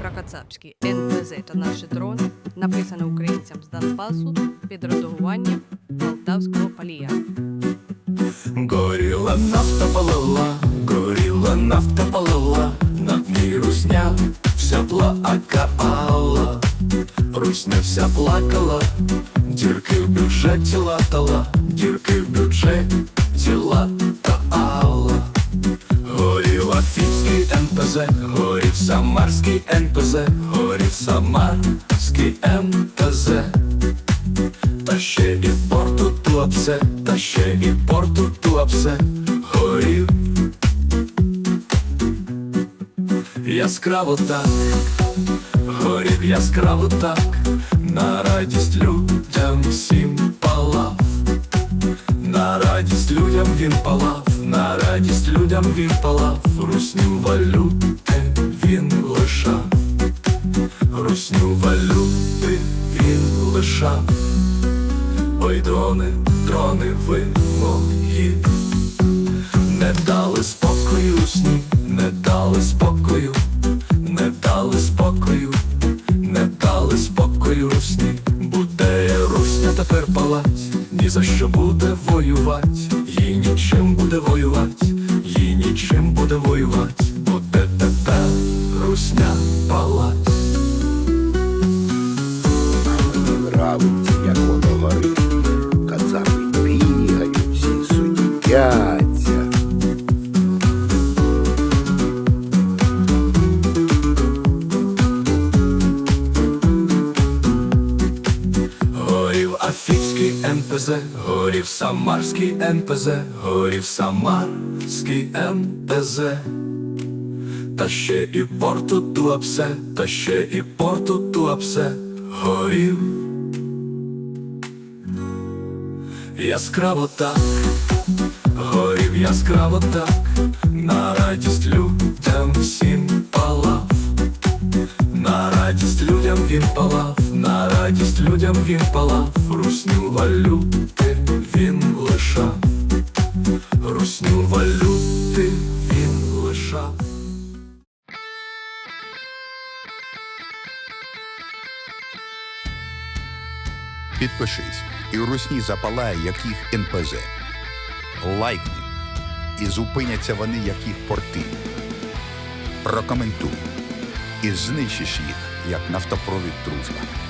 про Кацапський НПЗ та наші дрони написане українцям з Донбасу під редагуванням Полтавського палія. Горіла нафта палала, горіла нафта палала, над ній русня вся плакала, русня вся плакала, дірки в бюджеті латала, дірки в бюджеті латала. Горіла НПЗ, горів Самарський НПЗ, горів Самарський НПЗ. Та ще і порту туапсе, та ще і порту туапсе. Горів. Яскраво так, горів яскраво так, на радість людям всім палав, на радість людям він палав, людям він палав, русню валюти він лишав, русню валюти він лишав. Ой, дрони, дрони, ви мої Не дали спокою сні, не дали спокою, не дали спокою, не дали спокою русні. Буде русня тепер палать, ні за що буде воювать, їй нічим буде воювать, їй чим буде воювать, буде тепер русня палать. нравиться, як воно горить. НПЗ, горів Самарський НПЗ, горів Самарський НПЗ. Та ще і порту туапсе, та ще і порту туапсе. Горів. Яскраво так, горів яскраво так, на радість людям всім палав. На радість людям він палав, людям він палав, русню валюти він лишав, русню валюти він лишав. Підпишись, і русні запалає, як їх НПЗ. Лайкни, і зупиняться вони, як їх порти. Прокоментуй, і знищиш їх, як нафтопровід дружба.